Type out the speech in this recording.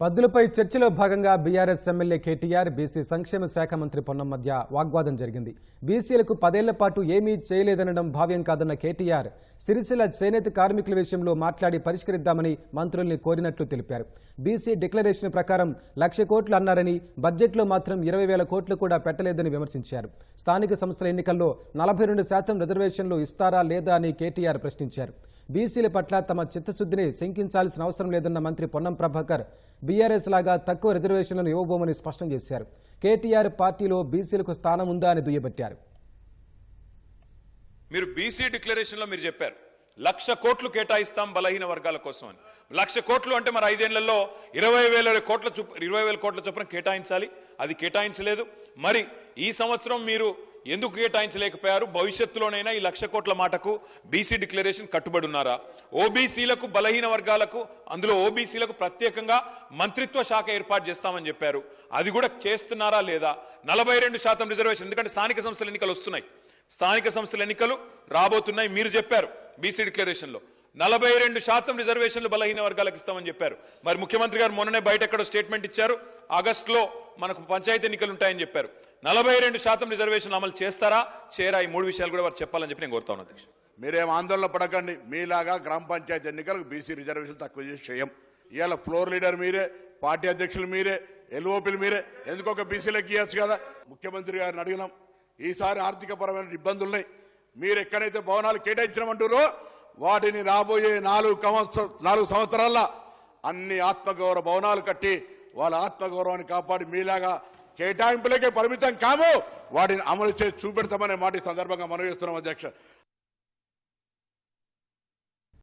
పద్దులపై చర్చలో భాగంగా BRS MLA KTR BC సంక్షేమ శాఖ మంత్రి పొన్నం మధ్య వాగ్వాదం జరిగింది. బీసీలకు పదేళ్ళ పాటు ఏమీ చేయలేదనడం భావ్యం కాదన్న కేటీఆర్ సిరిసిల్ల చేనేత కార్మికుల విషయంలో మాట్లాడి పరిష్కరిద్దామని మంత్రుల్ని కోరినట్లు తెలిపారు. బీసీ డిక్లరేషన్ ప్రకారం లక్ష కోట్లు అన్నారని బడ్జెట్లో మాత్రం ఇరవై వేల కోట్లు కూడా పెట్టలేదని విమర్శించారు. స్థానిక సంస్థల ఎన్నికల్లో నలభై రెండు శాతం రిజర్వేషన్లు ఇస్తారా లేదా అని కేటీఆర్ ప్రశ్నించారు. బీసీల పట్ల తమ చిత్తశుద్ధిని శంకించాల్సిన అవసరం లేదన్న మంత్రి పొన్నం ప్రభాకర్ బీఆర్ఎస్ లాగా తక్కువ రిజర్వేషన్లను ఇవ్వబోమని స్పష్టం చేశారు. కేటీఆర్ పార్టీలో బీసీలకు స్థానం ఉందా అని దుయ్యబట్టారు. మీరు బీసీ డిక్లరేషన్లో మీరు చెప్పారు. లక్ష కోట్లు కేటాయిస్తాం బలహీన వర్గాల కోసం అని. లక్ష కోట్లు అంటే మరి ఐదేళ్ళలో ఇరవై వేల కోట్ల చొప్ ఇరవై వేల కోట్ల చొప్పున కేటాయించాలి. అది కేటాయించలేదు. మరి ఈ సంవత్సరం మీరు ఎందుకు కేటాయించలేకపోయారు? భవిష్యత్తులోనైనా ఈ లక్ష కోట్ల మాటకు బీసీ డిక్లరేషన్ కట్టుబడి ఉన్నారా? ఓబీసీలకు బలహీన వర్గాలకు అందులో ఓబీసీలకు ప్రత్యేకంగా మంత్రిత్వ శాఖ ఏర్పాటు చేస్తామని చెప్పారు. అది కూడా చేస్తున్నారా లేదా? నలభై రెండు శాతం రిజర్వేషన్ ఎందుకంటే స్థానిక సంస్థల ఎన్నికలు వస్తున్నాయి. స్థానిక సంస్థల ఎన్నికలు రాబోతున్నాయి మీరు చెప్పారు. బీసీ డిక్లరేషన్లో నలభై రెండు శాతం రిజర్వేషన్లు బలహీన వర్గాలకు ఇస్తామని చెప్పారు. మరి ముఖ్యమంత్రి గారు మొన్ననే బయట ఎక్కడో స్టేట్మెంట్ ఇచ్చారు. ఆగస్టులో మనకు పంచాయతీ ఎన్నికలు ఉంటాయని చెప్పారు. నలభై రెండు శాతం రిజర్వేషన్ అమలు చేస్తారా? చేరా ఈ మూడు విషయాలు కూడా వారు చెప్పాలని చెప్పి నేను కోరుతా ఉన్నాను అధ్యక్ష. మీరేం ఆందోళన పడకండి. మీలాగా గ్రామ పంచాయతీ ఎన్నికలకు బీసీ రిజర్వేషన్ తక్కువ చేసి చేయం. ఇవాళ ఫ్లోర్ లీడర్ మీరే పార్టీ అధ్యక్షులు మీరే ఎల్ఓపీలు మీరే. ఎందుకు ఒక బీసీలకు ఇవ్వచ్చు కదా? ముఖ్యమంత్రి గారిని అడిగినాం. ఈసారి ఆర్థికపరమైన ఇబ్బందులున్నాయి మీరు ఎక్కడైతే భవనాలు కేటాయించమంటారో వాటిని రాబోయే నాలుగు నాలుగు సంవత్సరాల్లో అన్ని ఆత్మగౌరవ భవనాలు కట్టి వాళ్ళ ఆత్మగౌరవాన్ని కాపాడి మీలాగా కేటాయింపులకే పరిమితం కాము. వాటిని అమలు చేసి చూపెడతామనే మాట సందర్భంగా మనం చేస్తున్నాం అధ్యక్ష.